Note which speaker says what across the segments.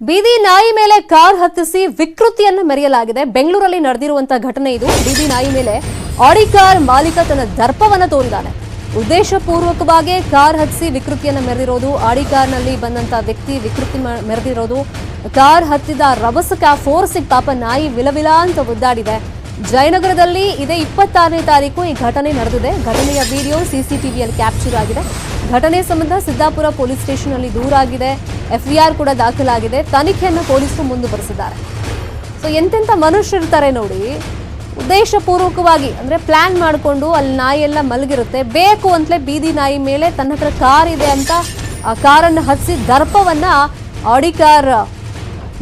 Speaker 1: ಬೀದಿ ನಾಯಿ ಮೇಲೆ ಕಾರ್ ಹತ್ತಿಸಿ ವಿಕೃತಿಯನ್ನು ಮೆರೆಯಲಾಗಿದೆ. ಬೆಂಗಳೂರಲ್ಲಿ ನಡೆದಿರುವಂತಹ ಘಟನೆ ಇದು. ಬೀದಿ ನಾಯಿ ಮೇಲೆ ಆಡಿ ಕಾರ್ ಮಾಲೀಕ ತನ್ನ ದರ್ಪವನ್ನ ತೋರಿದ್ದಾನೆ. ಉದ್ದೇಶಪೂರ್ವಕವಾಗಿ ಕಾರ್ ಹತ್ತಿಸಿ ವಿಕೃತಿಯನ್ನು ಮೆರೆದಿರೋದು, ಆಡಿ ಕಾರ್ನಲ್ಲಿ ಬಂದಂತ ವ್ಯಕ್ತಿ ವಿಕೃತಿ ಮೆರೆದಿರೋದು, ಕಾರ್ ಹತ್ತಿದ ರಭಸಕ ಫೋರ್ಸಿಗೆ ಪಾಪ ನಾಯಿ ವಿಲವಿಲ ಅಂತ ಒದ್ದಾಡಿದೆ. ಜಯನಗರದಲ್ಲಿ ಇದೇ ಇಪ್ಪತ್ತಾರನೇ ತಾರೀಕು ಈ ಘಟನೆ ನಡೆದಿದೆ. ಘಟನೆಯ ವಿಡಿಯೋ ಸಿಸಿಟಿವಿಯಲ್ಲಿ ಕ್ಯಾಪ್ಚರ್ ಆಗಿದೆ. ಘಟನೆ ಸಂಬಂಧ ಸಿದ್ದಾಪುರ ಪೊಲೀಸ್ ಸ್ಟೇಷನ್ ಅಲ್ಲಿ ದೂರಾಗಿದೆ. ಎಫ್ಐಆರ್ ಕೂಡ ದಾಖಲಾಗಿದೆ. ತನಿಖೆಯನ್ನು ಪೊಲೀಸರು ಮುಂದುವರೆಸಿದ್ದಾರೆ. ಸೊ ಎಂತೆಂಥ ಮನುಷ್ಯರಿರ್ತಾರೆ ನೋಡಿ. ಉದ್ದೇಶಪೂರ್ವಕವಾಗಿ ಅಂದ್ರೆ ಪ್ಲಾನ್ ಮಾಡಿಕೊಂಡು ಅಲ್ಲಿ ನಾಯಿ ಎಲ್ಲ ಮಲಗಿರುತ್ತೆ. ಬೇಕು ಅಂತಲೇ ಬೀದಿ ನಾಯಿ ಮೇಲೆ ತನ್ನ ಹತ್ರ ಕಾರ್ ಇದೆ ಅಂತ ಆ ಕಾರನ್ನು ಹತ್ತಿಸಿ ದರ್ಪವನ್ನ ಆಡಿ ಕಾರ್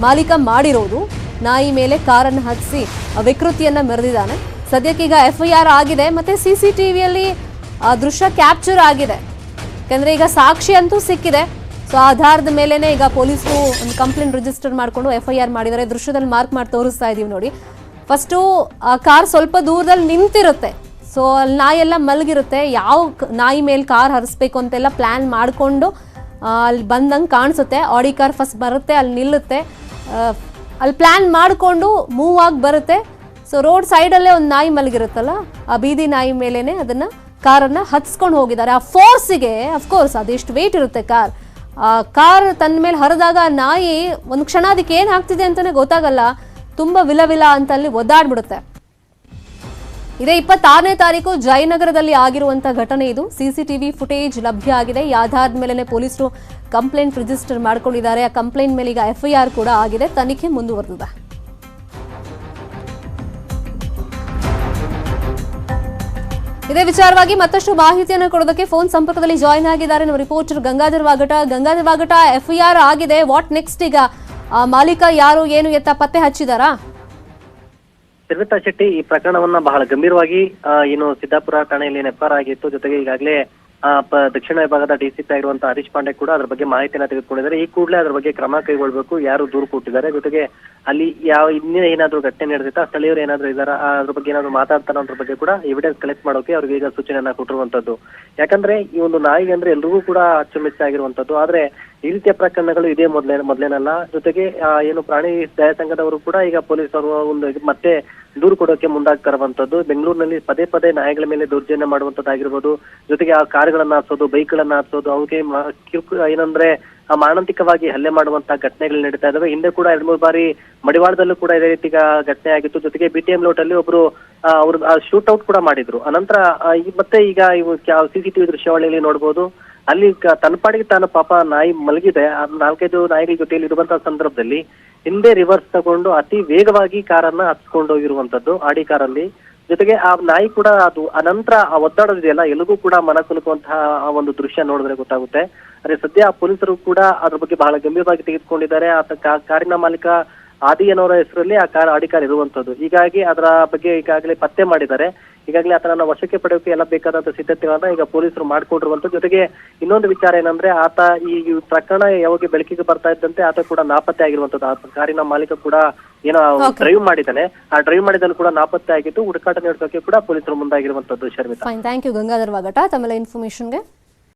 Speaker 1: ಮಾಲೀಕ ಮಾಡಿರೋದು. ನಾಯಿ ಮೇಲೆ ಕಾರನ್ನು ಹತ್ತಿಸಿ ವಿಕೃತಿಯನ್ನ ಮೆರೆದಿದ್ದಾನೆ. ಸದ್ಯಕ್ಕೀಗ ಎಫ್ಐಆರ್ ಆಗಿದೆ. ಮತ್ತೆ ಸಿ ಸಿ ಟಿವಿಯಲ್ಲಿ ಆ ದೃಶ್ಯ ಕ್ಯಾಪ್ಚರ್ ಆಗಿದೆ. ಯಾಕಂದ್ರೆ ಈಗ ಸಾಕ್ಷಿ ಅಂತೂ ಸಿಕ್ಕಿದೆ. ಸೊ ಆಧಾರದ ಮೇಲೆನೆ ಈಗ ಪೊಲೀಸರು ಒಂದು ಕಂಪ್ಲೇಂಟ್ ರಿಜಿಸ್ಟರ್ ಮಾಡಿಕೊಂಡು ಎಫ್ ಐ ಆರ್ ಮಾಡಿದ್ದಾರೆ. ದೃಶ್ಯದಲ್ಲಿ ಮಾರ್ಕ್ ಮಾಡಿ ತೋರಿಸ್ತಾ ಇದೀವಿ ನೋಡಿ. ಫಸ್ಟು ಆ ಕಾರ್ ಸ್ವಲ್ಪ ದೂರದಲ್ಲಿ ನಿಂತಿರುತ್ತೆ. ಸೊ ಅಲ್ಲಿ ನಾಯಿ ಎಲ್ಲ ಮಲಗಿರುತ್ತೆ. ಯಾವ ನಾಯಿ ಮೇಲೆ ಕಾರ್ ಹರಿಸ್ಬೇಕು ಅಂತೆಲ್ಲ ಪ್ಲ್ಯಾನ್ ಮಾಡಿಕೊಂಡು ಅಲ್ಲಿ ಬಂದಂಗೆ ಕಾಣಿಸುತ್ತೆ. ಆಡಿ ಕಾರ್ ಫಸ್ಟ್ ಬರುತ್ತೆ, ಅಲ್ಲಿ ನಿಲ್ಲುತ್ತೆ. ಅಲ್ಲಿ ಪ್ಲ್ಯಾನ್ ಮಾಡಿಕೊಂಡು ಮೂವ್ ಆಗಿ ಬರುತ್ತೆ. ಸೊ ರೋಡ್ ಸೈಡಲ್ಲೇ ಒಂದು ನಾಯಿ ಮಲಗಿರುತ್ತಲ್ಲ, ಆ ಬೀದಿ ನಾಯಿ ಮೇಲೇ ಅದನ್ನ ಕಾರನ್ನ ಹತ್ಸ್ಕೊಂಡು ಹೋಗಿದ್ದಾರೆ. ಆ ಫೋರ್ಸಿಗೆ ಅಫ್ಕೋರ್ಸ್ ಅದೆಷ್ಟು ವೆಯ್ಟ್ ಇರುತ್ತೆ ಕಾರ್. ಆ ಕಾರ್ ತನ್ನ ಮೇಲೆ ಹರಿದಾಗ ನಾಯಿ ಒಂದು ಕ್ಷಣ ಅದಕ್ಕೆ ಏನು ಆಗ್ತಿದೆ ಅಂತಾನೆ ಗೊತ್ತಾಗಲ್ಲ. ತುಂಬಾ ವಿಲವಿಲ ಅಂತ ಅಲ್ಲಿ ಒದ್ದಾಡ್ಬಿಡುತ್ತೆ. ಇದೇ ಇಪ್ಪತ್ತಾರನೇ ತಾರೀಕು ಜಯನಗರದಲ್ಲಿ ಆಗಿರುವಂತಹ ಘಟನೆ ಇದು. ಸಿಸಿಟಿವಿ ಫುಟೇಜ್ ಲಭ್ಯ ಆಗಿದೆ. ಈ ಆಧಾರದ ಮೇಲೆ ಪೊಲೀಸರು ಕಂಪ್ಲೇಂಟ್ ರಿಜಿಸ್ಟರ್ ಮಾಡ್ಕೊಂಡಿದ್ದಾರೆ. ಆ ಕಂಪ್ಲೇಂಟ್ ಮೇಲೆ ಈಗ ಎಫ್ಐಆರ್ ಕೂಡ ಆಗಿದೆ. ತನಿಖೆ ಮುಂದುವರೆದಿದೆ. ಇದೇ ವಿಚಾರವಾಗಿ ಮತ್ತಷ್ಟು ಮಾಹಿತಿಯನ್ನು ಕೊಡೋದಕ್ಕೆ ಫೋನ್ ಸಂಪರ್ಕದಲ್ಲಿ ಜಾಯಿನ್ ಆಗಿದ್ದಾರೆ ನಮ್ಮ ರಿಪೋರ್ಟರ್ ಗಂಗಾಧರ್ ವಾಗಟ. ಗಂಗಾಧರ್ ವಾಗಟ ಎಫ್ಐಆರ್ ಆಗಿದೆ. ವಾಟ್ ನೆಕ್ಸ್ಟ್ ಈಗ? ಮಾಲೀಕ ಯಾರು, ಏನು ಎತ್ತ ಪತ್ತೆ ಹಚ್ಚಿದಾರಾ?
Speaker 2: ಶೆಟ್ಟಿ, ಈ ಪ್ರಕರಣವನ್ನ ಬಹಳ ಗಂಭೀರವಾಗಿ ಏನು ಸಿದ್ದಾಪುರ ಠಾಣೆಯಲ್ಲಿ ಎಫ್ಐಆರ್ ಆಗಿತ್ತು. ಜೊತೆಗೆ ಈಗಾಗಲೇ ದಕ್ಷಿಣ ವಿಭಾಗದ ಡಿಸಿಪಿ ಆಗಿರುವಂತಹ ಹರೀಶ್ ಪಾಂಡೆ ಕೂಡ ಅದ್ರ ಬಗ್ಗೆ ಮಾಹಿತಿಯನ್ನ ತೆಗೆದುಕೊಂಡಿದ್ದಾರೆ. ಈ ಕೂಡಲೇ ಅದ್ರ ಬಗ್ಗೆ ಕ್ರಮ ಕೈಗೊಳ್ಳಬೇಕು ಯಾರು ದೂರು ಕೊಟ್ಟಿದ್ದಾರೆ. ಜೊತೆಗೆ ಅಲ್ಲಿ ಯಾವ, ಇನ್ನೇ ಏನಾದ್ರೂ ಘಟನೆ ನಡೆದಿತ್ತಾ, ಸ್ಥಳೀಯರು ಏನಾದ್ರು ಇದಾರ ಅದ್ರ ಬಗ್ಗೆ ಏನಾದ್ರು ಮಾತಾಡ್ತಾರ ಅದ್ರ ಬಗ್ಗೆ ಕೂಡ ಎವಿಡೆನ್ಸ್ ಕಲೆಕ್ಟ್ ಮಾಡೋಕೆ ಅವ್ರಿಗೆ ಈಗ ಸೂಚನೆಯನ್ನ ಕೊಟ್ಟಿರುವಂತದ್ದು ಯಾಕಂದ್ರೆ ಈ ಒಂದು ನಾಯಿಗೆ ಅಂದ್ರೆ ಎಲ್ರಿಗೂ ಕೂಡ ಅಚ್ಚುಮೆಚ್ಚಾಗಿರುವಂತದ್ದು ಆದ್ರೆ ಈ ರೀತಿಯ ಪ್ರಕರಣಗಳು ಇದೇ ಮೊದಲೇ, ಮೊದ್ಲೇನಲ್ಲ. ಜೊತೆಗೆ ಏನು ಪ್ರಾಣಿ ದಯಾ ಸಂಘದವರು ಕೂಡ ಈಗ ಪೊಲೀಸರು ಒಂದು, ಮತ್ತೆ ದೂರು ಕೊಡೋಕೆ ಮುಂದಾಗ್ತಾ ಇರುವಂತದ್ದು ಬೆಂಗಳೂರಿನಲ್ಲಿ ಪದೇ ಪದೇ ನಾಯಿಗಳ ಮೇಲೆ ದೌರ್ಜನ್ಯ ಮಾಡುವಂತದ್ದಾಗಿರ್ಬೋದು ಜೊತೆಗೆ ಆ ಕಾರ್ಗಳನ್ನ ಹಾರಿಸೋದು, ಬೈಕ್ಗಳನ್ನ ಮ- ಕಿರುಕು, ಏನಂದ್ರೆ, ಆ ಮಾರಣಾಂತಿಕವಾಗಿ ಹಲ್ಲೆ ಮಾಡುವಂತ ಘಟನೆಗಳು ನಡೀತಾ ಇದಾವೆ. ಹಿಂದೆ ಕೂಡ ಎರಡ್ ಮೂರು ಬಾರಿ ಮಡಿವಾಳದಲ್ಲೂ ಕೂಡ ಇದೇ ರೀತಿ ಘಟನೆ ಆಗಿತ್ತು. ಜೊತೆಗೆ ಬಿ ಟಿ ಎಂ ಲೋಟಲ್ಲಿ ಒಬ್ರು ಅವ್ರು ಶೂಟ್ ಔಟ್ ಕೂಡ ಮಾಡಿದ್ರು. ಅನಂತರ ಮತ್ತೆ ಈಗ ಇವು ಸಿಸಿಟಿವಿ ದೃಶ್ಯಾವಳಿಯಲ್ಲಿ ನೋಡ್ಬೋದು. ಅಲ್ಲಿ ತನ್ನ ಪಾಡಿಗೆ ತಾನು ಪಾಪ ನಾಯಿ ಮಲಗಿದೆ. ಆ ನಾಲ್ಕೈದು ನಾಯಿಗಳ ಜೊತೆಯಲ್ಲಿ ಇರುವಂತಹ ಸಂದರ್ಭದಲ್ಲಿ ಹಿಂದೆ ರಿವರ್ಸ್ ತಗೊಂಡು ಅತಿ ವೇಗವಾಗಿ ಕಾರನ್ನ ಹತ್ಕೊಂಡು ಹೋಗಿರುವಂತದ್ದು ಆಡಿ ಕಾರಲ್ಲಿ. ಜೊತೆಗೆ ಆ ನಾಯಿ ಕೂಡ ಅದು ಅನಂತರ ಆ ಒತ್ತಡದಿದೆಯಲ್ಲ ಎಲ್ಲಿಗೂ ಕೂಡ ಮನ ಕುಲುಕುವಂತಹ ಆ ಒಂದು ದೃಶ್ಯ ನೋಡಿದ್ರೆ ಗೊತ್ತಾಗುತ್ತೆ. ಅದೇ ಸದ್ಯ ಪೊಲೀಸರು ಕೂಡ ಅದ್ರ ಬಗ್ಗೆ ಬಹಳ ಗಂಭೀರವಾಗಿ ತೆಗೆದುಕೊಂಡಿದ್ದಾರೆ. ಆತ ಕಾರಿನ ಮಾಲೀಕ ಆದಿ ಅನ್ನೋರ ಹೆಸರಲ್ಲಿ ಆ ಕಾರ್ ಆಡಿ ಕಾರ್ ಇರುವಂತದ್ದು. ಹೀಗಾಗಿ ಅದರ ಬಗ್ಗೆ ಈಗಾಗಲೇ ಪತ್ತೆ ಮಾಡಿದ್ದಾರೆ. ಈಗಾಗಲೇ ಆತನನ್ನ ವಶಕ್ಕೆ ಪಡೆಯೋಕೆ ಎಲ್ಲ ಬೇಕಾದಂತ ಸಿದ್ಧತೆಗಳನ್ನ ಈಗ ಪೊಲೀಸರು ಮಾಡಿಕೊಂಡಿರುವಂತ ಜೊತೆಗೆ ಇನ್ನೊಂದು ವಿಚಾರ ಏನಂದ್ರೆ ಆತ ಈ ಪ್ರಕರಣ ಯಾವಾಗ ಬೆಳಕಿಗೆ ಬರ್ತಾ ಇದ್ದಂತೆ ಆತ ಕೂಡ ನಾಪತ್ತೆ ಆಗಿರುವಂತದ್ದು ಆತ ಕಾರಿನ ಮಾಲೀಕ ಕೂಡ ಏನೋ ಡ್ರೈವ್ ಮಾಡಿದ್ದಾನೆ. ಆ ಡ್ರೈವ್ ಮಾಡಿದಲ್ಲಿ ಕೂಡ ನಾಪತ್ತೆ ಆಗಿದ್ದು ಹುಡುಕಾಟ ನಡೆಸೋಕೆ ಕೂಡ ಪೊಲೀಸರು ಮುಂದಾಗಿರುವಂತದ್ದು Sharmita.
Speaker 1: Thank you Gangadhar Vagata. ತಮ್ಮೆಲ್ಲ ಇನ್ಫಾರ್ಮೇಶನ್ಗೆ